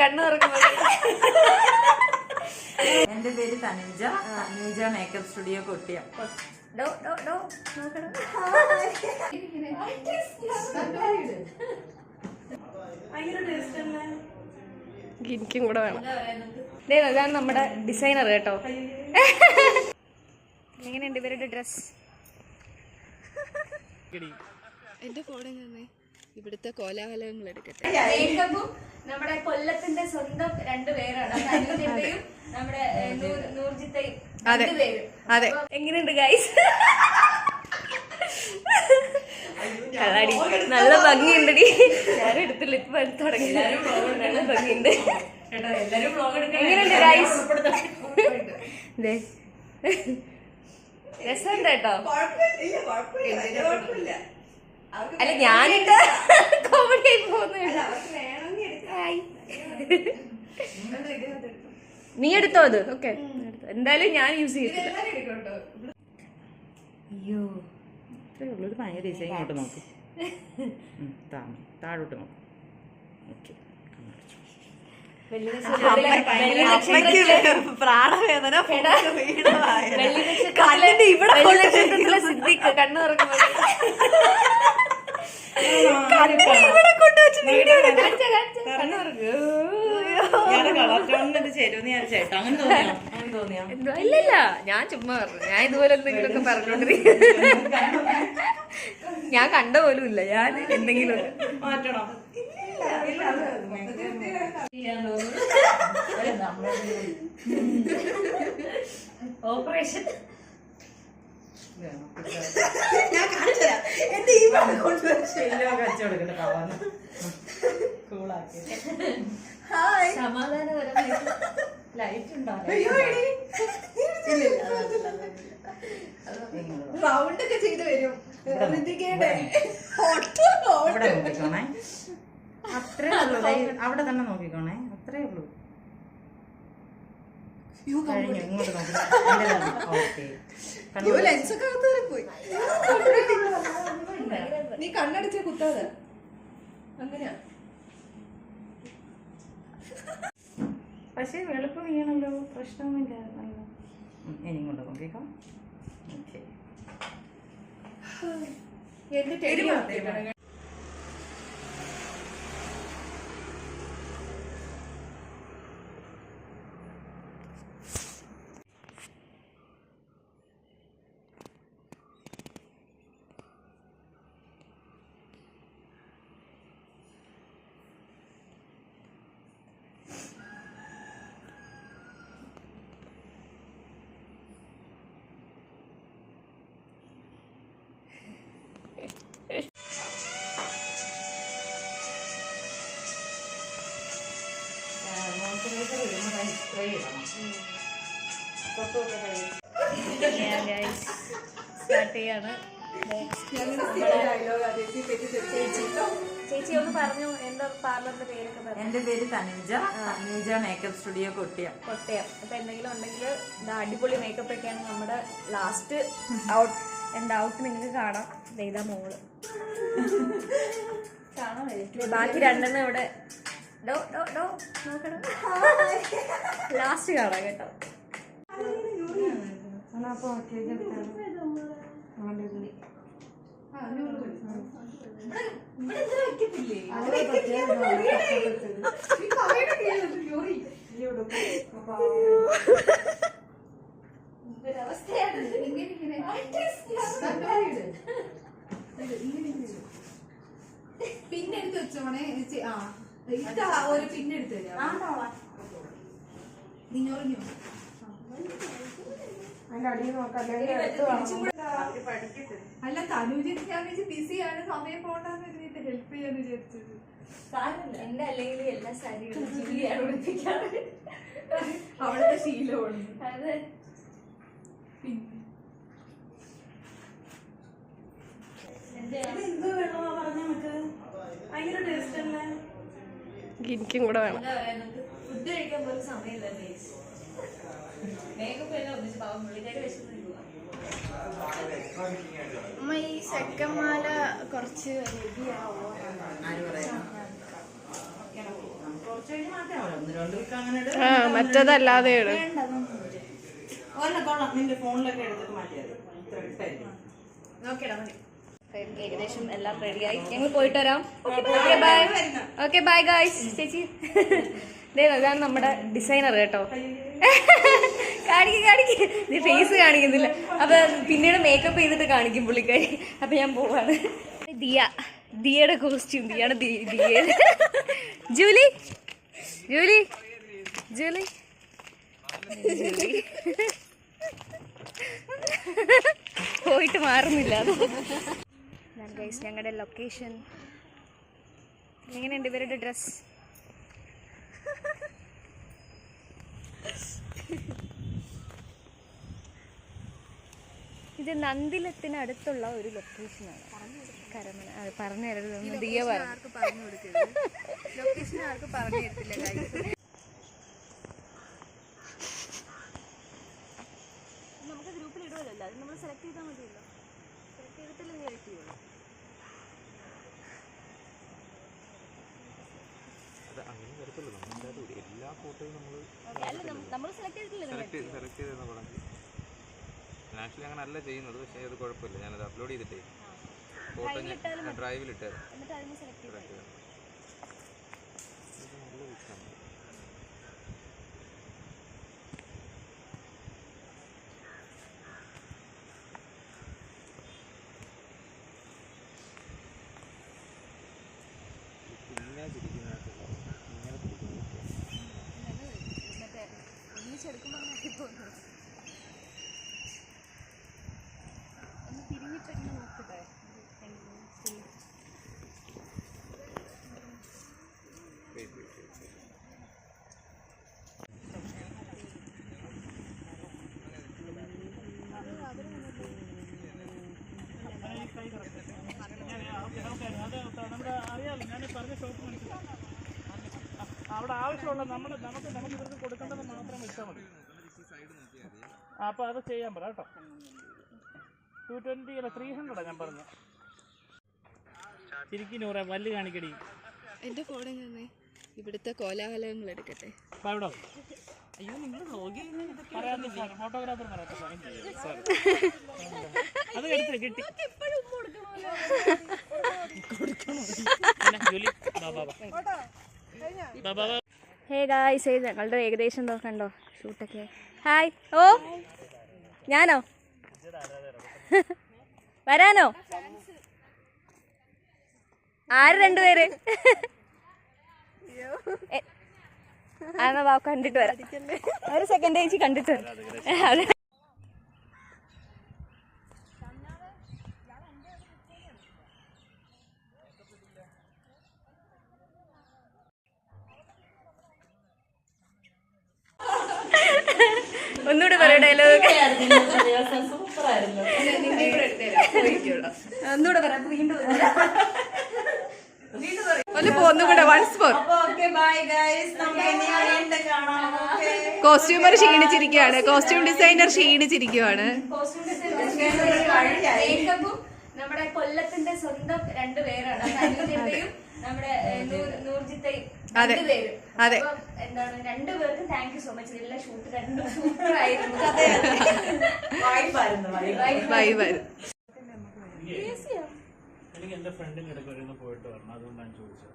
കണ്ണു തുറക്കുമ്പോൾ എന്റെ പേര് Tanuja. Thanuja makeup studio Kottiyam. ഡോ ഡോ ഡോ. നോക്കണം എനിക്കും കൂടെ വേണം. ദേ, അതാണ് നമ്മുടെ ഡിസൈനർ കേട്ടോ. എങ്ങനെയുണ്ട് ഇവരുടെ ഡ്രസ് എന്റെ ഫോണിൽ നിന്ന് ഇവിടുത്തെ കോലാഹലങ്ങൾ എടുക്കട്ടെ. നമ്മുടെ കൊല്ലത്തിന്റെ സ്വന്തം രണ്ട് പേരാണ്. അത് നമ്മുടെ നൂർജിത്തയും അതെ. എങ്ങനെയുണ്ട് ഗൈസ് കളാടി നല്ല ഭംഗിയുണ്ടടി. ഞാനും എടുത്തില്ല. ഇപ്പൊ എടുത്ത് തുടങ്ങി നല്ല ഭംഗിയുണ്ട്. എങ്ങനെയുണ്ട് ഗൈസ് രസമുണ്ട് കേട്ടോ. അല്ല ഞാനിട്ട് കോമഡി ആയി പോകുന്നു നീ എടുത്തോ അത്? ഓക്കെ എന്തായാലും ഞാൻ യൂസ് ചെയ്തില്ല അയ്യോ ഇത്രയേ ഉള്ളൂ. ഒരു ഭയങ്കര ഡിസൈൻ ഇങ്ങോട്ട് നോക്ക്. താഴോട്ട് നോക്ക്. ഓക്കെ പ്രാണവേദന വെള്ളി നക്ഷത്രത്തിലെ- ഇല്ലല്ല. ഞാൻ ചുമ്മാ പറഞ്ഞു. ഞാൻ ഇതുപോലെ എന്തെങ്കിലുമൊക്കെ പറഞ്ഞോണ്ടിരിക്കും ഞാൻ കണ്ട പോലും ഇല്ല. ഞാൻ എന്തെങ്കിലും മാറ്റണം ഓപ്പറേഷൻ കച്ചവടം കളന്ന് കൂളാക്കി സമാധാനപരമായിട്ട് ലൈറ്റ് ഉണ്ടാവും റൗണ്ട് ഒക്കെ ചെയ്ത് വരും. നോക്കിക്കോണേ. അത്രേ ഉള്ളൂ. അവിടെ തന്നെ നോക്കിക്കോണേ. അത്രേ ഉള്ളൂ. കഴിഞ്ഞു ഇങ്ങോട്ട് നോക്കി. ഓക്കെ. ലെൻസ് ഒക്കെ അകത്ത് വരെ പോയി. നീ കണ്ണടച്ച കുത്താതെ. അങ്ങനെയാ. പക്ഷേ വെളുപ്പ് വീണല്ലോ. പ്രശ്നമില്ല നല്ല. ഉം, ഇനി ഇങ്ങോട്ട് നോക്കിക്കോ ഓക്കെ. എന്റെ സ്റ്റാർട്ട് ചെയ്യാണ് ചേച്ചി ഒന്ന് പറഞ്ഞു എന്താ പാർലറിന്റെ പേരൊക്കെ പറഞ്ഞു എന്റെ പേര് Tanuja. Thanuja makeup studio Kottiyam. Kottayam. അപ്പൊ എന്തെങ്കിലും ഉണ്ടെങ്കിൽ അടിപൊളി മേക്കപ്പ് ഒക്കെയാണ് നമ്മുടെ ലാസ്റ്റ് ഔട്ട് എന്റെ ഔട്ട് നിങ്ങൾക്ക് കാണാം. ഇതാ മോൾ. ദേ ബാക്കി രണ്ടെണ്ണം ഇവിടെ ഡോ ഡോ ഡോ. നോക്കണം ലാസ്റ്റ് കാണാം കേട്ടോ. അപ്പോൾ പിന്നെടുത്ത് വെച്ചോണേ. ചെ- ആ. ഇതാ ഒരു പിന്നെടുത്ത് അല്ല? തനുജിന് ഞാൻ വിചാരിച്ചു ബിസിയാണ് സമയം പോകണ്ടെന്ന് കരുതിയിട്ട് ഹെൽപ്പ് ചെയ്യാന്ന് വിചാരിച്ചത്. എന്റെ അല്ലെങ്കിൽ എല്ലാ സാരികളും ഉടുപ്പിക്കാറ് അവിടുത്തെ ശീലമാണ്. അതെ. പിന്നെ? എനിക്കും കൂടെ വേണം. ഫുഡ് കഴിക്കാൻ പോലും സമയമില്ല അമ്മ ഈ സെക്കന്മാല കുറച്ച് റെഡിയാവോ. ആ മറ്റതല്ലാതെ നിന്റെ ഫോണിലൊക്കെ എടുത്തിട്ട് മാറ്റിയാൽ നോക്കിയടാ മതി. ഏകദേശം എല്ലാം റെഡിയായി ഞങ്ങൾ പോയിട്ട് വരാം. Okay bye okay bye guys ചേച്ചി. ദൈവം ഇതാണ് നമ്മുടെ ഡിസൈനർ കേട്ടോ. കാണിക്കും കാണിക്ക്. നീ ഫേസ് കാണിക്കുന്നില്ല. അപ്പൊ പിന്നീട് മേക്കപ്പ് ചെയ്തിട്ട് കാണിക്കും പുള്ളിക്കാരി. അപ്പൊ ഞാൻ പോവാണ്. ദിയ. ദിയയുടെ കോസ്റ്റ്യൂം ദിയാണ് ദിയ ജൂലി. ജൂലി. ജൂലി. പോയിട്ട് മാറുന്നില്ല അത്. ഗൈസ് ഞങ്ങളുടെ ലൊക്കേഷൻ എങ്ങനെയുണ്ട് ഇവരുടെ ഡ്രസ് ഇത് നന്ദിലത്തിന് അടുത്തുള്ള ഒരു ലൊക്കേഷനാണ് കരമന അത് പറഞ്ഞു തരരുത് ദിയ പറഞ്ഞു ലൊക്കേഷൻ ആർക്കും പറഞ്ഞു തരത്തില്ല കാര്യം നമുക്ക് ഗ്രൂപ്പിൽ ഇടുമല്ലോ അത് നമ്മൾ സെലക്ട് ചെയ്താൽ മതിയല്ലോ സെലക്ട് ചെയ്തിട്ടല്ലേ നീ എഡിറ്റ് ചെയ്യുള്ളൂ അത് അങ്ങനെ വരത്തുള്ളൂ നമ്മളെന്തായാലും എല്ലാ ഫോട്ടോയും നമ്മൾ നമ്മൾ സെലക്ട് ചെയ്തിട്ടില്ലേ സെലക്ട് ചെയ്ത്. സെലക്ട് ചെയ്തെന്ന് പറഞ്ഞു ആക്ച്വലി അങ്ങനെ അല്ല ചെയ്യുന്നത് പക്ഷേ അത് കുഴപ്പമില്ല. ഞാനത് അപ്ലോഡ് ചെയ്തിട്ടേ. ഫോട്ടോ ഞാൻ ഞാൻ ഷോപ്പ് അവിടെ ആവശ്യമുള്ള നമ്മൾ നമുക്ക് നമുക്ക് ഇവർക്ക് കൊടുക്കേണ്ടത് മാത്രം വെച്ചാൽ മതി അപ്പോൾ അത് ചെയ്യാൻ പറ കേട്ടോ. ടു ട്വന്റി അല്ല ത്രീ ഹൺഡ്രഡാണ് ഞാൻ പറഞ്ഞത്. ശരിക്കും നൂറ വല്ല് കാണിക്കടി. എന്റെ ഫോണിൽ നിന്ന് ഇവിടുത്തെ കോലാഹലങ്ങൾ എടുക്കട്ടെ. അവിടെ അയ്യോ നിങ്ങൾ ഫോട്ടോഗ്രാഫർ അത് എടുത്ത് കിട്ടി. ഹേ ഗായ്സ് ഞങ്ങളുടെ ഏകദേശം നോക്കണ്ടോ കണ്ടോ? ഷൂട്ടൊക്കെ ഹായ്. ഓ ഞാനോ? വരാനോ? ആര് രണ്ടുപേര്? ആണോ വാ കണ്ടിട്ട് വരാം. ഒരു സെക്കൻഡ് ചേച്ചി കണ്ടിട്ട് വരാം അതെ ഒന്നുകൂടെ പറയൂ ഡയലോഗ് സൂപ്പറായിരുന്നു ഒന്നുകൂടെ പറയാം വീണ്ടും ഒന്ന് ഒന്നുകൂടെ വൺസ് ഫോർ അപ്പൊ ഓക്കെ ബൈ ഗൈസ് ഇനി വീണ്ടും കാണാം ഓക്കെ കോസ്റ്റ്യൂമർ ക്ഷീണിച്ചിരിക്കുകയാണ്. കോസ്റ്റ്യൂം ഡിസൈനർ ക്ഷീണിച്ചിരിക്കുകയാണ്. മേക്കപ്പും നമ്മുടെ കൊല്ലത്തിന്റെ സ്വന്തം രണ്ടു അതെ. അതെ. എന്താണ് രണ്ടുപേർക്കും താങ്ക് യു സോ മച്ച് ഇതിലെ ഷൂട്ട് രണ്ടും സൂപ്പർ ആയിരുന്നു എനിക്ക് എന്റെ ഫ്രണ്ടിന്റെ ഇടയ്ക്ക് പോയിട്ട് വരണം അതുകൊണ്ടാണ് ചോദിച്ചത്.